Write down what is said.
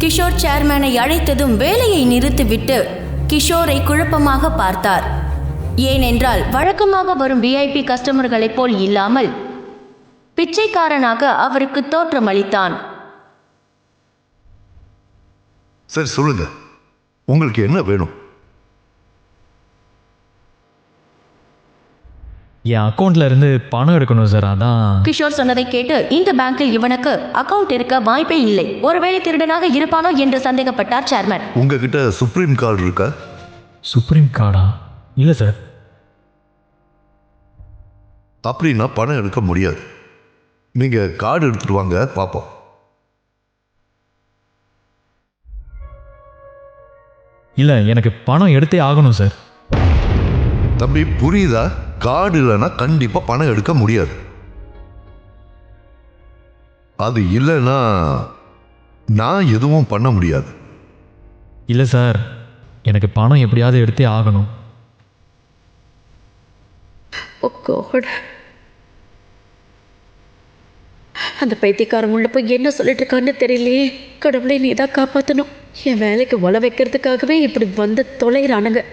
கிஷோர் சேர்மேனை அழைத்ததும் வேலையை நிறுத்திவிட்டு கிஷோரை குழப்பமாக பார்த்தார். ஏனென்றால் வழக்கமாக வரும் விஐபி கஸ்டமர்களைப் போல் இல்லாமல் பிச்சைக்காரனாக அவருக்கு தோற்றமளித்தான் சரி சொல்லுங்க. உங்களுக்கு என்ன வேணும்? என் அக்கௌண்ட்ல இருந்து பணம் எடுக்கணும் சார் அதான். கிஷோர் சொன்னதை கேட்டு இந்த பேங்கில் இவனுக்கு அக்கவுண்ட் இருக்க வாய்ப்பே இல்லை. ஒருவேளை திருடனாக இருப்பானோ என்று சந்தேகப்பட்டார் சேர்மன் உங்ககிட்ட சுப்ரீம் கார்டு இருக்கா? சுப்ரீம் கார்டா இல்லை சார் அப்படின்னா பணம் எடுக்க முடியாது. நீங்க கார்டு எடுத்துட்டு வாங்க பார்ப்போம் இல்லை எனக்கு பணம் எடுத்தே ஆகணும் சார் தம்பி புரியுதா? கார்டு இல்லைன்னா கண்டிப்பா பணம் எடுக்க முடியாது. அது இல்லைன்னா நான் எதுவும் பண்ண முடியாது. இல்லை சார் எனக்கு பணம் எப்படியாவது எடுத்தே ஆகணும். Oh God. அந்த பைத்தியக்காரன் உள்ள போய் என்ன சொல்லிட்டு இருக்கான்னு தெரியலையே. கடவுளை நீ தான் காப்பாற்றணும் என் வேலைக்கு ஒல வைக்கிறதுக்காகவே இப்படி வந்து தொலைகிறானுங்க